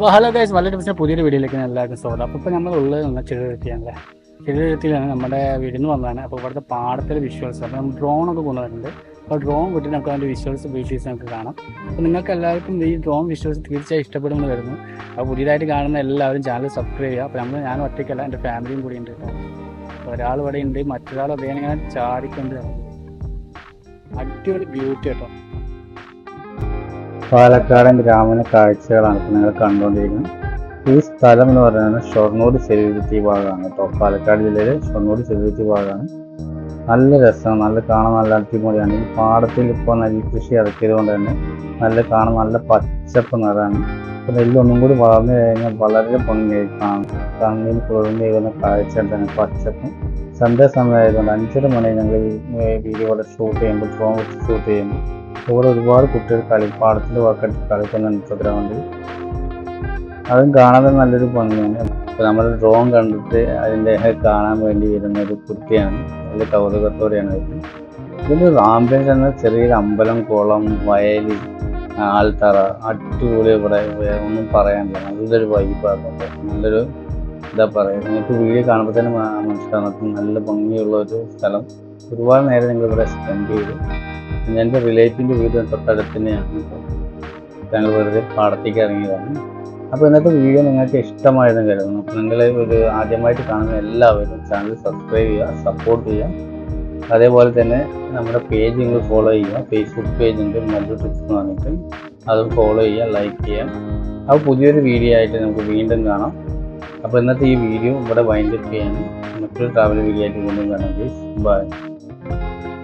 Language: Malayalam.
അപ്പോൾ ഹലോ ഗൈസ് വളരെ ദിവസം പുതിയൊരു വീഡിയോയിലേക്ക് എല്ലാവർക്കും സ്വാഗതം. അപ്പോൾ ഇപ്പോൾ നമ്മൾ ഉള്ളത് നമ്മൾ അല്ലേ ചെറുതെത്തിയിലാണ് നമ്മുടെ വീടിന് വന്നതാണ്. അപ്പോൾ ഇവിടുത്തെ പാടത്തിലെ വിഷ്വൽസ് അപ്പോൾ നമ്മൾ ഡ്രോണൊക്കെ കൊണ്ടുവരുന്നുണ്ട് അപ്പോൾ ഡ്രോൺ വിട്ടിട്ട് നമുക്ക് അതിന്റെ വിഷ്വൽസ് വീഡിയോസ് നമുക്ക് കാണാം. അപ്പോൾ നിങ്ങൾക്ക് എല്ലാവർക്കും ഈ ഡ്രോൺ വിഷ്വൽസ് തീർച്ചയായും ഇഷ്ടപ്പെടുമെന്ന് വരുന്നു അപ്പോൾ പുതിയതായിട്ട് കാണുന്ന എല്ലാവരും ചാനൽ സബ്സ്ക്രൈബ് ചെയ്യുക. അപ്പോൾ നമ്മൾ ഞാൻ ഒറ്റയ്ക്കല്ല എന്റെ ഫാമിലിയും കൂടി ഉണ്ട് കേട്ടോ. ഒരാൾ ഇവിടെ ഉണ്ട് മറ്റൊരാൾ അദ്ദേഹം ഇങ്ങനെ ചാടിക്കൊണ്ട് അടിപൊളി ബ്യൂട്ടി കേട്ടോ. പാലക്കാടൻ ഗ്രാമീണ കാഴ്ചകളാണ് ഇപ്പോൾ നിങ്ങൾ കണ്ടുകൊണ്ടിരിക്കുന്നത്. ഈ സ്ഥലം എന്ന് പറയുന്നത് ഷൊർണൂർ ചെരുവിരുത്തി ഭാഗമാണ് കേട്ടോ. പാലക്കാട് ജില്ലയിലെ ഷൊർണൂർ ചെരുവിരുത്തി ഭാഗമാണ്. നല്ല രസമാണ് നല്ല കാണാൻ നല്ല അടിപൊളിയാണ്. ഈ പാടത്തിൽ ഇപ്പോൾ നെൽകൃഷി ഇറക്കിയത് കൊണ്ട് തന്നെ നല്ല കാണാൻ നല്ല പച്ചപ്പ് നിറമാണ്. അപ്പോൾ നെല്ലൊന്നും കൂടി വളർന്നു കഴിഞ്ഞാൽ വളരെ ഭംഗിയായി കാണും കണ്ണിന് കുളിർന്നു വരുന്ന കാഴ്ച തന്നെ പച്ചപ്പും. സന്ധ്യ സമയമായതുകൊണ്ട് അഞ്ചര മണി ഞങ്ങൾ ഈ വീഡിയോ ഇവിടെ ഷൂട്ട് ചെയ്യുമ്പോൾ ഡ്രോൺ ഷൂട്ട് ചെയ്യുമ്പോൾ ഇവിടെ ഒരുപാട് കുട്ടികൾ കളി പാടത്തിന്റെ വാക്കട്ട് കളിക്കുന്നുണ്ട് ഗ്രൗണ്ടിൽ അതും കാണാൻ തന്നെ നല്ലൊരു ഭംഗിയാണ്. അപ്പോൾ നമ്മൾ ഡ്രോൺ കണ്ടിട്ട് അതിന്റെ കാണാൻ വേണ്ടി വരുന്ന ഒരു കുട്ടിയാണ്. നല്ല കൗതുകത്തോടെയാണ് വരുന്നത് ഇതിന്റെ ആംബിയൻസ് തന്നെ ചെറിയൊരു അമ്പലം കുളം വയൽ ആൾത്തറ അടിപൊളി ഇവിടെ ഒന്നും പറയാനില്ല. നല്ലൊരു വൈബാണ് നല്ലൊരു എന്താ പറയുക നിങ്ങൾക്ക് വീഡിയോ കാണുമ്പോൾ തന്നെ മനസ്സിലാകും നല്ല ഭംഗിയുള്ള ഒരു സ്ഥലം. ഒരുപാട് നേരം നിങ്ങൾ ഇവിടെ സ്പെൻഡ് ചെയ്തു. എന്റെ റിലേറ്റീവിന്റെ വീട് തൊട്ടടുത്ത് തന്നെയാണ് ഞങ്ങൾ വെറുതെ പാടത്തേക്ക് ഇറങ്ങിയതാണ്. അപ്പോൾ ഇന്നത്തെ വീഡിയോ നിങ്ങൾക്ക് ഇഷ്ടമായെന്ന് കരുതുന്നു. നിങ്ങൾ ഒരു ആദ്യമായിട്ട് കാണുന്ന എല്ലാവരും ചാനൽ സബ്സ്ക്രൈബ് ചെയ്യുക സപ്പോർട്ട് ചെയ്യുക. അതേപോലെ തന്നെ നമ്മുടെ പേജ് നിങ്ങൾ ഫോളോ ചെയ്യുക. ഫേസ്ബുക്ക് പേജ് ഉണ്ട് മല്ലു ട്രിക്സ് എന്ന് പറഞ്ഞിട്ട്. അതും ഫോളോ ചെയ്യുക ലൈക്ക് ചെയ്യുക. അപ്പോൾ പുതിയൊരു വീഡിയോ ആയിട്ട് നമുക്ക് വീണ്ടും കാണാം. അപ്പോൾ ഇന്നത്തെ ഈ വീഡിയോ ഇവിടെ വൈൻഡപ്പ് ചെയ്യാനും മറ്റൊരു ട്രാവൽ വീഡിയോ ആയിട്ട് വീണ്ടും കാണാം പ്ലീസ് ബൈ